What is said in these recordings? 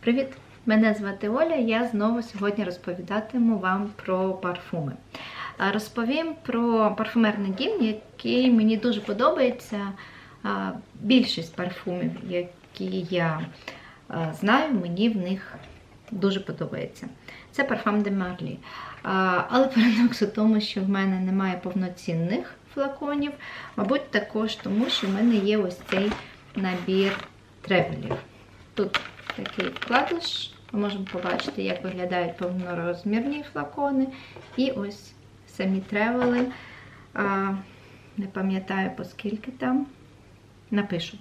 Привіт! Мене звати Оля. Я знову сьогодні розповідатиму вам про парфуми. Розповім про парфумерний дім, який мені дуже подобається. Більшість парфумів, які я знаю, мені в них дуже подобається. Це парфум де Марлі. Але парадокс у тому, що в мене немає повноцінних флаконів, мабуть, також тому, що в мене є ось цей набір тревелів. Тут такий вкладиш, ми можемо побачити, як виглядають повнорозмірні флакони. І ось самі тревели. Не пам'ятаю, по скільки там. Напишу.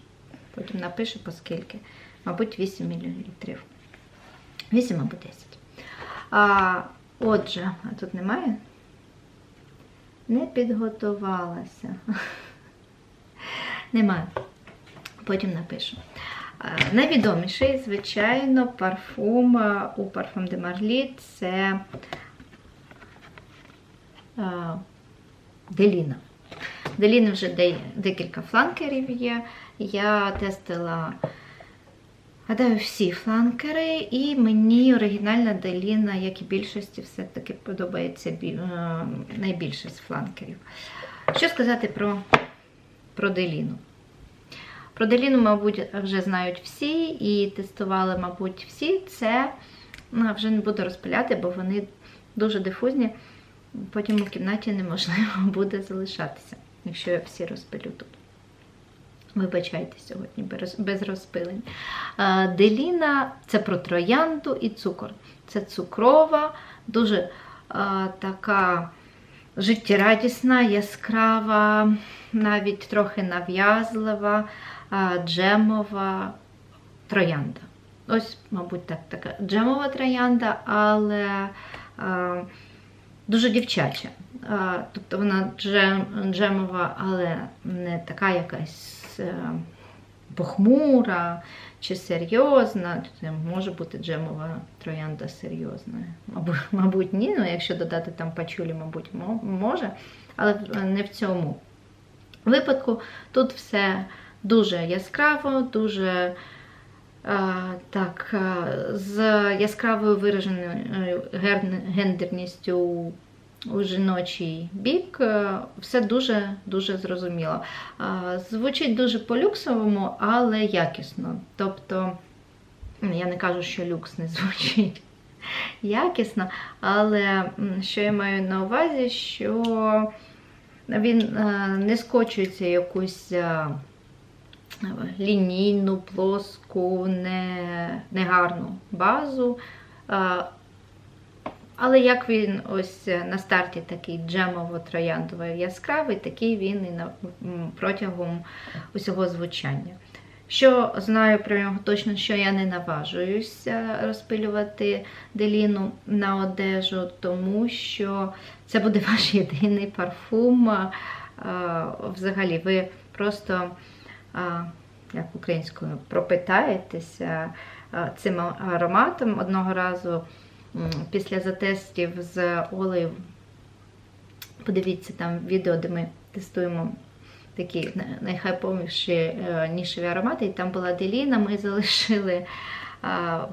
Потім напишу, по скільки. Мабуть, 8 мл. 8 або 10. А, Отже, а тут немає? Не підготувалася. Немає. Потім напишу. Найвідоміший, звичайно, парфум у парфум де Марлі це Деліна. Деліни вже декілька фланкерів є. Я тестила, гадаю, всі фланкери, і мені оригінальна Деліна, як і більшості, все-таки подобається найбільше з фланкерів. Що сказати про, про Деліну? Про Деліну, мабуть, вже знають всі і тестували, мабуть, всі. Це ну, вже не буду розпиляти, бо вони дуже дифузні. Потім у кімнаті неможливо буде залишатися, якщо я всі розпилю тут. Вибачайте сьогодні без розпилень. Деліна це про троянду і цукор. Це цукрова, дуже а, така життєрадісна, яскрава, навіть трохи нав'язлива джемова троянда. Ось, мабуть, так, така джемова троянда, але а, дуже дівчача. А, тобто вона джем, джемова, але не така якась а, похмура чи серйозна. Це може бути джемова троянда серйозна. Мабуть, мабуть, ні. Ну, якщо додати там пачулі, мабуть, може, але не в цьому випадку. Тут все дуже яскраво, дуже а, так, з яскравою вираженою гендерністю у жіночий бік. Все дуже-дуже зрозуміло. Звучить дуже по-люксовому, але якісно. Тобто, я не кажу, що люкс не звучить. Якісно, але що я маю на увазі, що він не скочується якусь лінійну, плоску, не, негарну базу. Але як він ось на старті такий джемово-трояндовий яскравий, такий він і протягом усього звучання. Що знаю про нього точно, що я не наважуюся розпилювати деліну на одежу, тому що це буде ваш єдиний парфум. Взагалі, ви просто як українською, пропитаєтеся цим ароматом. Одного разу після затестів з Олею, подивіться там відео, де ми тестуємо такі найхайповіші е, нішеві аромати, і там була Деліна, ми залишили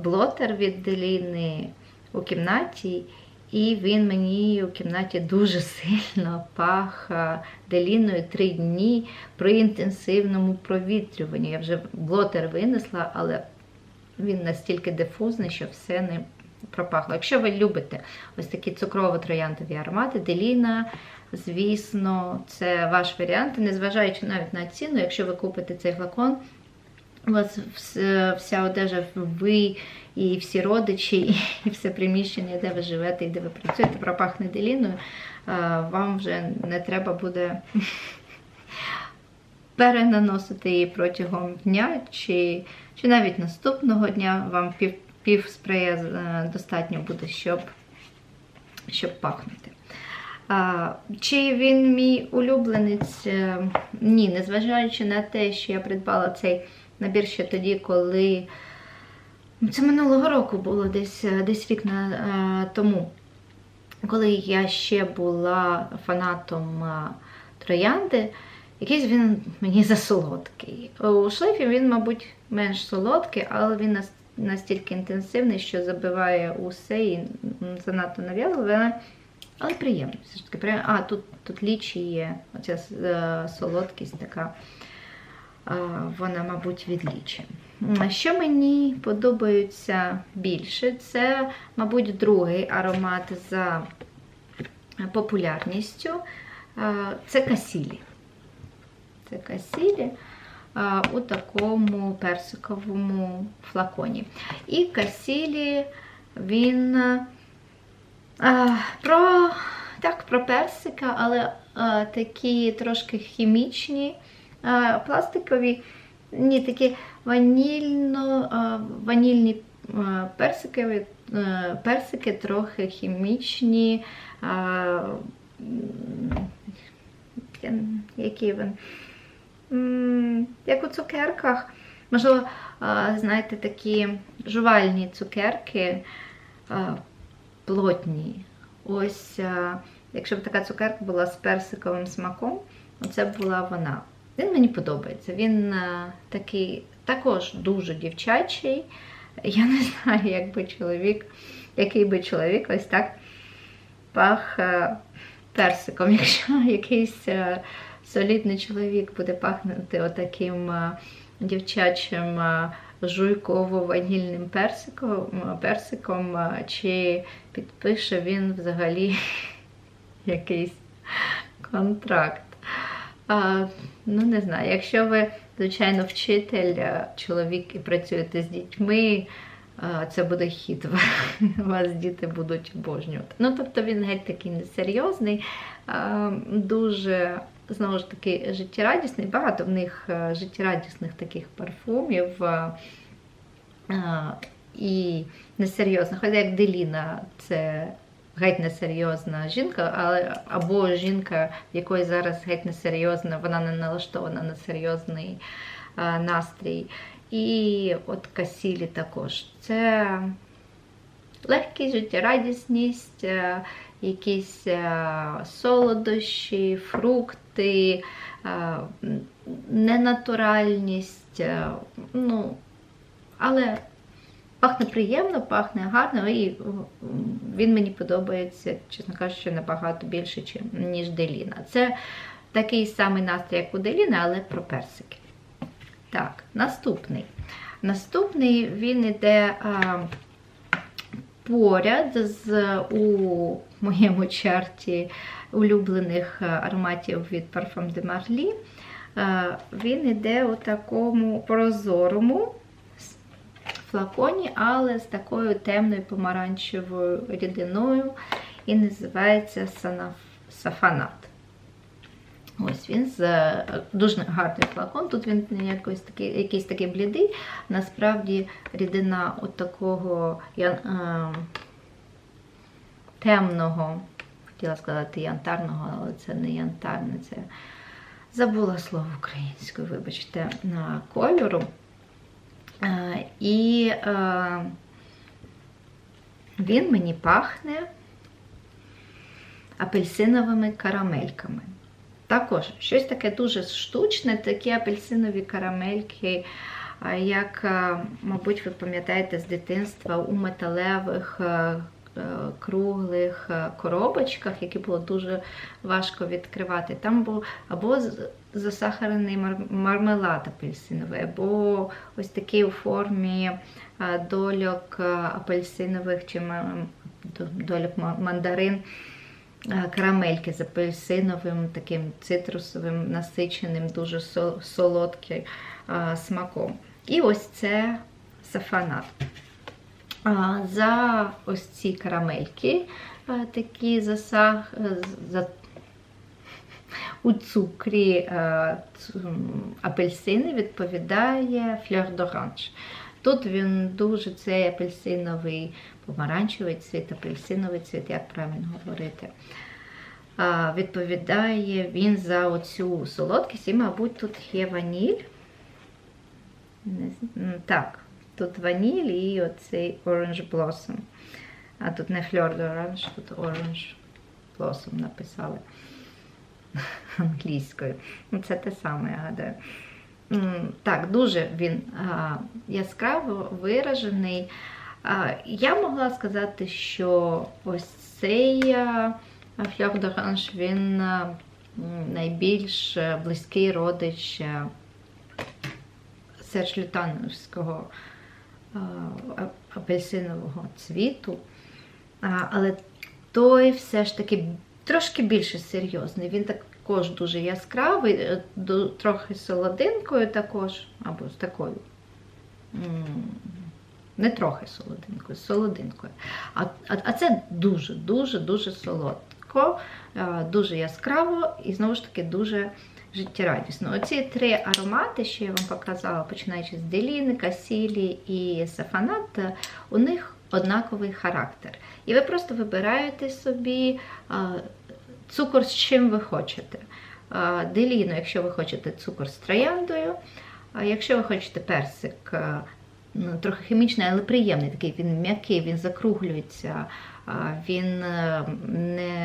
блотер від Деліни у кімнаті. І він мені у кімнаті дуже сильно пах деліною три дні при інтенсивному провітрюванні. Я вже блотер винесла, але він настільки дифузний, що все не пропахло. Якщо ви любите ось такі цукрово-трояндові аромати, деліна, звісно, це ваш варіант. Незважаючи навіть на ціну, якщо ви купите цей флакон, у вас вся одежа, ви і всі родичі, і все приміщення, де ви живете і де ви працюєте, пропахне деліною, вам вже не треба буде перенаносити її протягом дня, чи чи навіть наступного дня вам пів, пів спрея е, достатньо буде, щоб, щоб пахнути. А, Чи він мій улюбленець? Е, ні, незважаючи на те, що я придбала цей набір ще тоді, коли це минулого року було десь десь рік на, е, тому, коли я ще була фанатом е, троянди, якийсь він мені засолодкий. У шлейфі він, мабуть, менш солодкий, але він настільки інтенсивний, що забиває усе і занадто нав'язливе, але приємно. Все ж таки приємно. А, тут, тут лічі є, оця е, солодкість така. Вона, мабуть, відлічі. Що мені подобається більше, це, мабуть, другий аромат за популярністю. Це касілі. Це касілі у такому персиковому флаконі. І касілі він про, так, про персика, але такі трошки хімічні, пластикові, ні, такі ванільні а, персикові, персики трохи хімічні. Який він? Як у цукерках. Можливо, знаєте, такі жувальні цукерки плотні. Ось, якщо б така цукерка була з персиковим смаком, це була вона. Він мені подобається. Він а, такий також дуже дівчачий. Я не знаю, як би чоловік, який би чоловік ось так пах а, персиком, якщо якийсь а, солідний чоловік буде пахнути отаким дівчачим жуйково-ванільним персиком, персиком, чи підпише він взагалі якийсь контракт. А, ну, не знаю, якщо ви, звичайно, вчитель, чоловік і працюєте з дітьми, це буде хід. Вас діти будуть обожнювати. Ну, тобто він геть такий несерйозний, дуже, знову ж таки, життєрадісний. Багато в них життєрадісних таких парфумів. І несерйозних. Хоча як Деліна, це геть несерйозна жінка, але або жінка, якої зараз геть несерйозна, вона не налаштована на серйозний а, настрій. І от Касілі також. Це легкість, життєрадісність, е, якісь е, солодощі, фрукти, е, ненатуральність. е, Ну, але пахне приємно, пахне гарно, і він мені подобається, чесно кажучи, набагато більше, ніж Деліна. Це такий самий настрій, як у Деліни, але про персики. Так, наступний. Наступний він іде а, поряд з у моєму чарті улюблених ароматів від Parfum de Marly. А, він іде у такому прозорому флаконі, але з такою темною помаранчевою рідиною і називається сафанат. Ось він з е, дуже гарний флакон. Тут він якийсь такий, якийсь такий блідий. Насправді рідина от такого я, е, темного, хотіла сказати янтарного, але це не янтарне, це забула слово українською, вибачте, на кольору. Е, і е, він мені пахне апельсиновими карамельками. Також щось таке дуже штучне, такі апельсинові карамельки, як, мабуть, ви пам'ятаєте з дитинства у металевих е, круглих коробочках, які було дуже важко відкривати. Там був або засахарений мармелад апельсиновий, або ось такий у формі а, дольок апельсинових чи дольок мандарин. Е, карамельки з апельсиновим, таким цитрусовим, насиченим, дуже солодким е, смаком. І ось це сафанат. За ось ці карамельки, е, такі засах, е, за, у цукрі е, апельсини відповідає флер d'orange. Тут він дуже цей апельсиновий, помаранчевий цвіт, апельсиновий цвіт, як правильно говорити. Відповідає він за оцю солодкість, і, мабуть, тут є ваніль. Так, тут ваніль і оцей Orange Blossom. А тут не Fleur d'Orange, тут Orange Blossom написали англійською. Ну, Це те саме, я гадаю. так, дуже він а, яскраво виражений. А, я могла сказати, що ось цей фльор d'orange, він найбільш близький родич е, серж лютановського а, а- апельсинового цвіту. Але той все ж таки трошки більше серйозний. Він також дуже яскравий, е, трохи солодинкою також, або з такою. Не трохи солодинкою, солодинкою. А, а, а це дуже-дуже дуже солодко, е, дуже яскраво і знову ж таки дуже життєрадісно. Оці три аромати, що я вам показала, починаючи з деліни, касілі і сафанат, у них однаковий характер. І ви просто вибираєте собі цукор з чим ви хочете. А, Деліну, якщо ви хочете цукор з трояндою, якщо ви хочете персик, ну, трохи хімічний, але приємний, такий він м'який, він закруглюється, він е, не,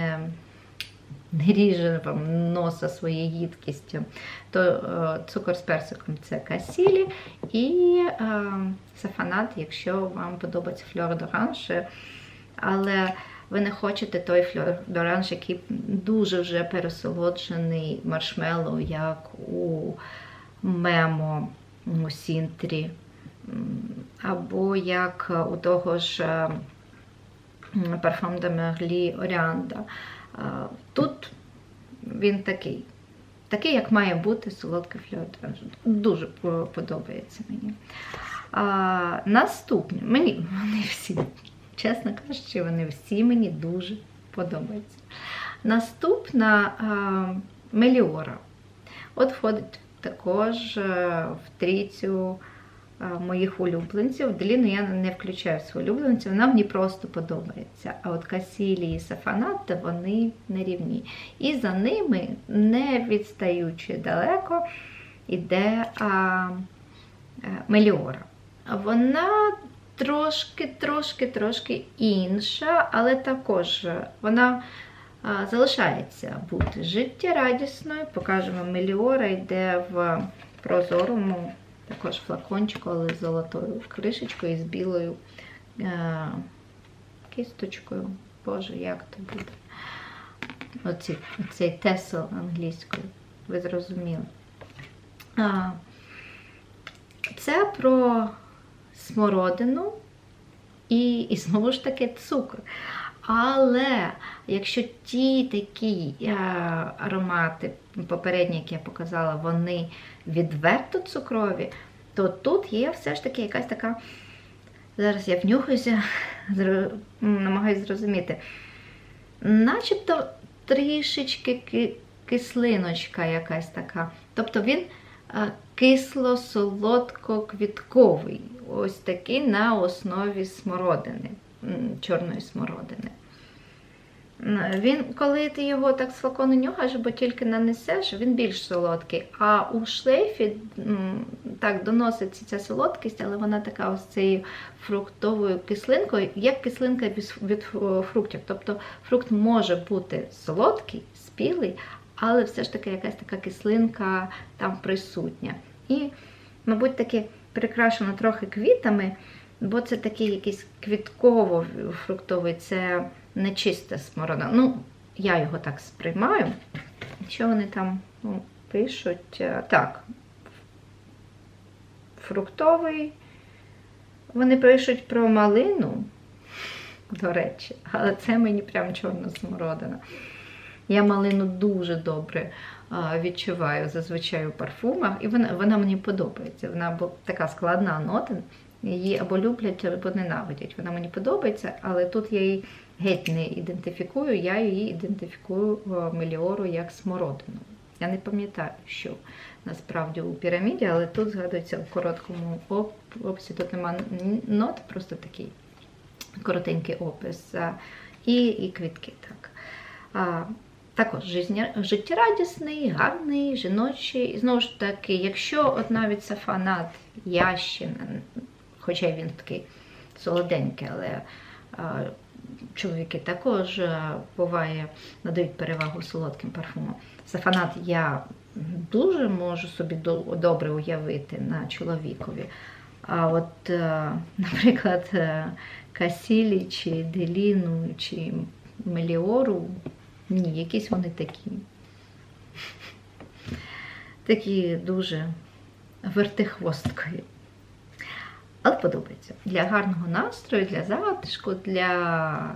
не ріже вам носа своєю їдкістю, то е, цукор з персиком це касілі, і е, сафанат, якщо вам подобається фльор d'orange, але ви не хочете той фльор d'orange, який дуже вже пересолоджений маршмеллоу, як у мемо, у сінтрі, або як у того ж е, парфум de Merli Оріанда. Тут він такий. Такий, як має бути солодкий фльор. Дуже подобається мені. А, наступні, мені вони всі, чесно кажучи, вони всі мені дуже подобаються. Наступна а, Меліора. От входить також е, в трійцю моїх улюбленців. Деліну я не включаю в свою улюбленцю, вона мені просто подобається. А от Касілі і Сафанат, вони на рівні. І за ними, не відстаючи далеко, іде а, е, Меліора. Вона трошки, трошки, трошки інша, але також вона а, залишається бути життєрадісною. Покажемо, Меліора йде в прозорому, також флакончику, але з золотою кришечкою і з білою е, кісточкою. Боже, як то буде? Оці, оцей тесел англійською. Ви зрозуміли. А, це про смородину і, і знову ж таки цукор. Але якщо ті такі е, аромати, попередні, які я показала, вони відверто цукрові, то тут є все ж таки якась така. Зараз я внюхаюся, намагаюся зрозуміти. Начебто трішечки кислиночка якась така. Тобто він е, кисло-солодко-квітковий. Ось такий на основі смородини, чорної смородини. Він, коли ти його так з флакону нюхаєш, бо тільки нанесеш, він більш солодкий. А у шлейфі так доноситься ця солодкість, але вона така ось цією фруктовою кислинкою, як кислинка від, фруктів. Тобто фрукт може бути солодкий, спілий, але все ж таки якась така кислинка там присутня. І, мабуть, таки прикрашено трохи квітами, бо це такий якийсь квітково-фруктовий, це не чиста смородина. Ну, я його так сприймаю. Що вони там ну, пишуть? Е, Так, фруктовий. Вони пишуть про малину, до речі, але це мені прям чорна смородина. Я малину дуже добре а, відчуваю зазвичай у парфумах, і вона, вона мені подобається. Вона бо така складна нота. Її або люблять, або ненавидять. Вона мені подобається, але тут я її геть не ідентифікую, я її ідентифікую е, меліору як смородину. Я не пам'ятаю, що насправді у піраміді, але тут згадується в короткому оп- описі. Тут нема нот, просто такий коротенький опис. І, і квітки. так. А, також життєрадісний, гарний, жіночий. Знову ж таки, якщо от навіть сафанат ящин, хоча він такий солоденький, але чоловіки також буває надають перевагу солодким парфумам. Сафанат я дуже можу собі добре уявити на чоловікові. А от, е, наприклад, е, Касілі чи Деліну чи Меліору, ні, якісь вони такі. Такі дуже вертихвосткою. Але подобається. Для гарного настрою, для затишку, для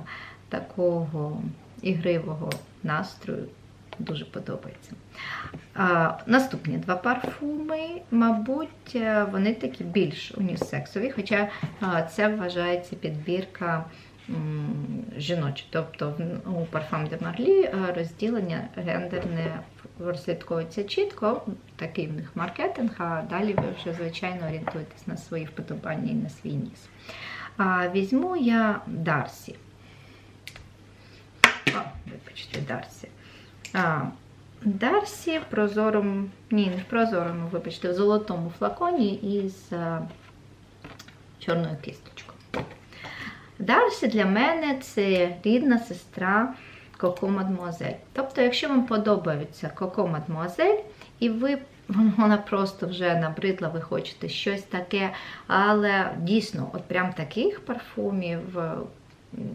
такого ігривого настрою дуже подобається. А, наступні два парфуми, мабуть, е, вони такі більш унісексові, хоча це вважається підбірка м, жіноча. Тобто у Parfum de Marly е, розділення гендерне розслідковується чітко, такий в них маркетинг, а далі ви вже, звичайно, орієнтуєтесь на свої вподобання і на свій ніс. А, візьму я Дарсі. А, вибачте, Дарсі. А, Дарсі в прозорому, ні, не в прозорому, вибачте, в золотому флаконі із а, чорною кисточкою. Дарсі для мене це рідна сестра Коко Мадмуазель. Тобто, якщо вам подобається Коко Мадмуазель, і ви вона просто вже набридла, ви хочете щось таке, але дійсно, от прям таких парфумів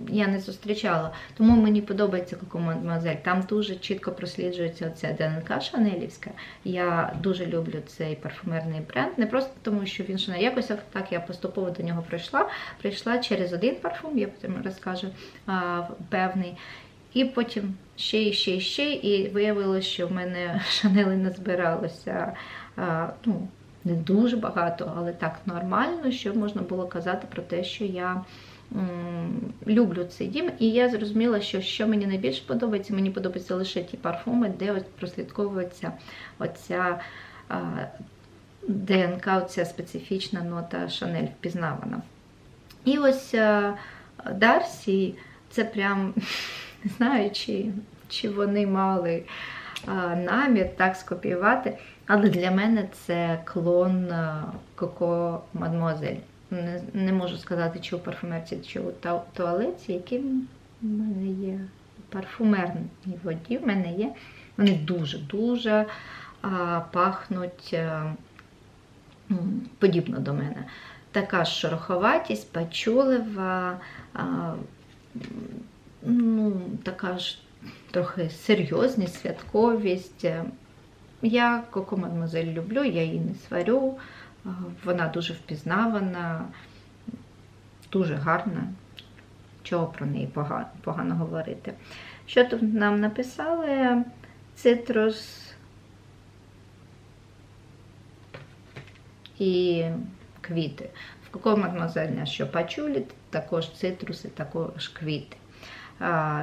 я не зустрічала. Тому мені подобається Коко Мадмуазель. Там дуже чітко просліджується оця ДНК Шанелівська. Я дуже люблю цей парфумерний бренд. Не просто тому, що він Шанель. Якось так я поступово до нього прийшла. Прийшла через один парфум, я потім розкажу певний. І потім ще і ще і ще, і виявилося, що в мене шанели не збиралося ну, не дуже багато, але так нормально, що можна було казати про те, що я люблю цей дім. І я зрозуміла, що що мені найбільше подобається, мені подобаються лише ті парфуми, де ось прослідковується оця ДНК, оця специфічна нота Шанель впізнавана. І ось Дарсі, це прям не знаю, чи, чи вони мали намір так скопіювати, але для мене це клон Коко Мадмуазель. Не, не можу сказати, чи у парфумерці, чи у туалеті, які в мене є парфумерні воді, в мене є. Вони дуже-дуже пахнуть а, подібно до мене. Така ж шероховатість, пачулива, а, ну, така ж трохи серйозність, святковість. Я Коко Мадмозель люблю, я її не сварю. Вона дуже впізнавана, дуже гарна. Чого про неї погано, погано говорити? Що тут нам написали? Цитрус і квіти. В Коко Мадмозель на що пачулі, також цитруси, також квіти.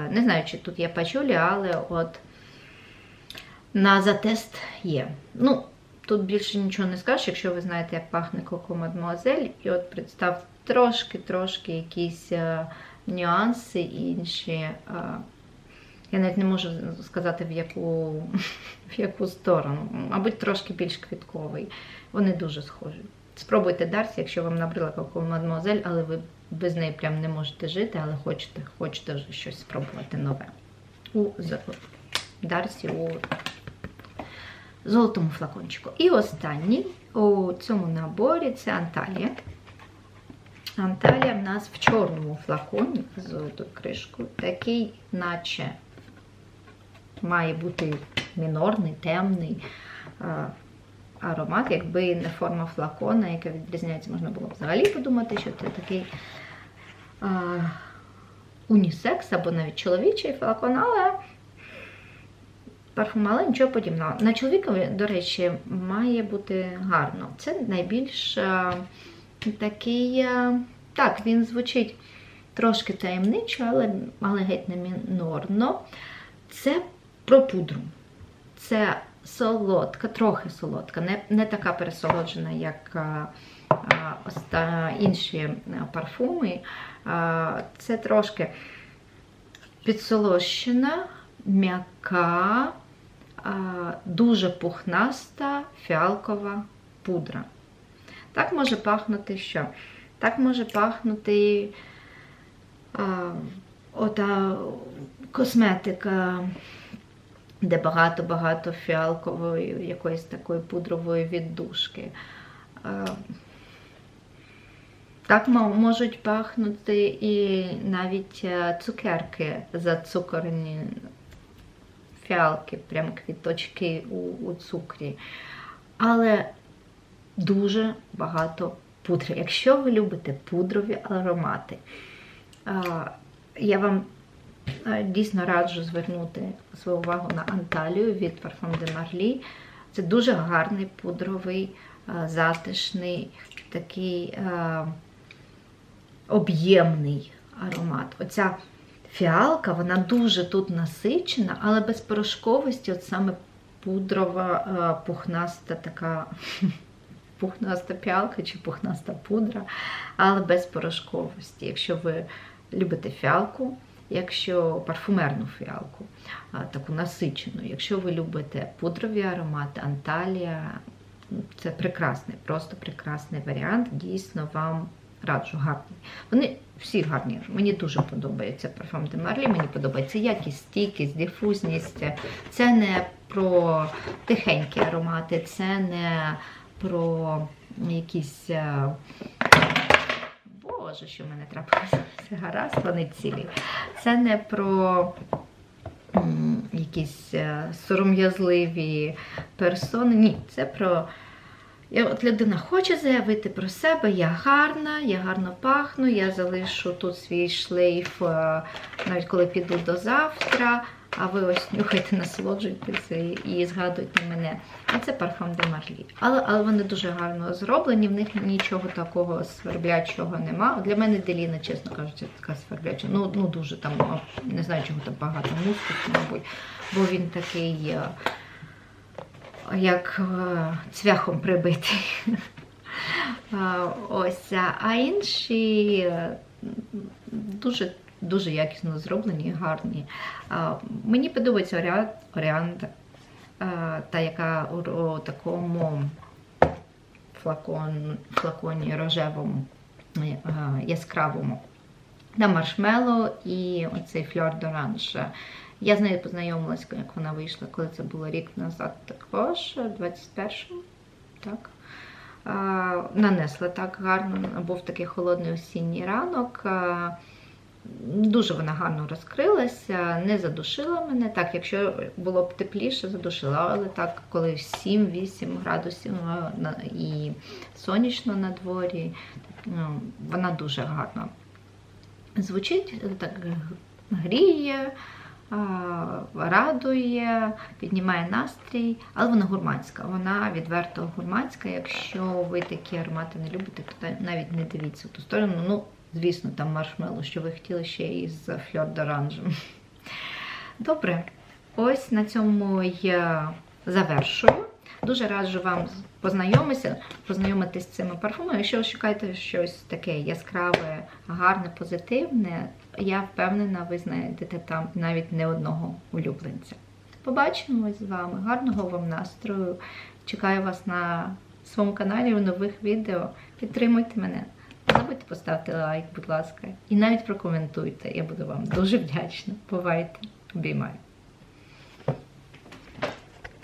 Не знаю, чи тут є пачулі, але от на затест є. Ну, тут більше нічого не скажеш, якщо ви знаєте, як пахне Коко Мадмуазель, і от представ трошки-трошки якісь е, нюанси інші. е, я навіть не можу сказати, в яку, в яку сторону. Мабуть, трошки більш квітковий. Вони дуже схожі. Спробуйте Дарсі, якщо вам набрила Коко Мадмуазель, але ви без неї прям не можете жити, але хочете, хочете вже щось спробувати нове. У Дарсі у золотому флакончику. І останній у цьому наборі це Анталія. Анталія в нас в чорному флаконі з золотою кришкою. Такий, наче має бути мінорний, темний а, аромат, якби не форма флакона, яка відрізняється, можна було взагалі подумати, що це такий а, унісекс або навіть чоловічий флакон, але парфум, але нічого подібного. На чоловікові, до речі, має бути гарно. Це найбільш а, такий. а, так, він звучить трошки таємничо, але, але геть не мінорно. Це про пудру. Це солодка, трохи солодка, не, не така пересолоджена, як а, а, інші парфуми. А, це трошки підсолощена, м'яка, дуже пухнаста фіалкова пудра. Так може пахнути що? Так може пахнути а, ота косметика де багато-багато фіалкової, якоїсь такої пудрової віддушки. Е, Так можуть пахнути і навіть е, цукерки зацукорені фіалки, прям квіточки у, у цукрі. Але дуже багато пудри. Якщо ви любите пудрові аромати, я вам дійсно раджу звернути свою увагу на Анталію від Parfum de Marly. Це дуже гарний пудровий, затишний, такий об'ємний аромат. Оця фіалка, вона дуже тут насичена, але без порошковості, от саме пудрова, пухнаста така пухнаста піалка чи пухнаста пудра, але без порошковості. Якщо ви любите фіалку, якщо парфумерну фіалку, таку насичену, якщо ви любите пудрові аромати, Анталія, це прекрасний, просто прекрасний варіант. Дійсно вам раджу гарний. Вони всі гарні. Мені дуже подобається парфум де Марлі. Мені подобається якість, стійкість, дифузність. Це не про тихенькі аромати, це не про якісь. е, Боже, що в мене трапилося? Все гаразд, вони цілі. Це не про якісь е, сором'язливі персони. Ні, це про. Я, от людина хоче заявити про себе, я гарна, я гарно пахну, я залишу тут свій шлейф, е, навіть коли піду до завтра, а ви ось нюхайте, насолоджуйтеся і, і згадуйте мене. А це парфум де Марлі. Але, але вони дуже гарно зроблені, в них нічого такого сверблячого нема. Для мене Деліна, чесно кажучи, така свербляча. Ну, ну дуже там, не знаю, чого там багато мускусу, мабуть, бо він такий. Е, як е, цвяхом прибитий. А, Ось, а- інші е, дуже, дуже якісно зроблені, гарні. Мені подобається оріант, е, та яка у, такому флакон, флаконі рожевому, е, яскравому. На маршмеллоу і оцей фльор d'orange. Я з нею познайомилася, як вона вийшла, коли це було рік назад також, 21-му. Так. Нанесла так гарно, був такий холодний осінній ранок. Дуже вона гарно розкрилася, не задушила мене. Так, якщо було б тепліше, задушила, але так, коли 7-8 градусів і сонячно на дворі, ну, вона дуже гарно звучить, так гріє, радує, піднімає настрій, але вона гурманська. Вона відверто гурманська. Якщо ви такі аромати не любите, то навіть не дивіться в ту сторону. Ну, звісно, там маршмеллоу, що ви хотіли ще із фльор d'orange. Добре, ось на цьому я завершую. Дуже раджу вам познайомитися, познайомитись з цими парфумами. Якщо ви шукаєте щось таке яскраве, гарне, позитивне, я впевнена, ви знайдете там навіть не одного улюбленця. Побачимось з вами. Гарного вам настрою. Чекаю вас на своєму каналі у нових відео. Підтримуйте мене. Не забудьте поставити лайк, будь ласка, і навіть прокоментуйте. Я буду вам дуже вдячна. Бувайте, обіймаю.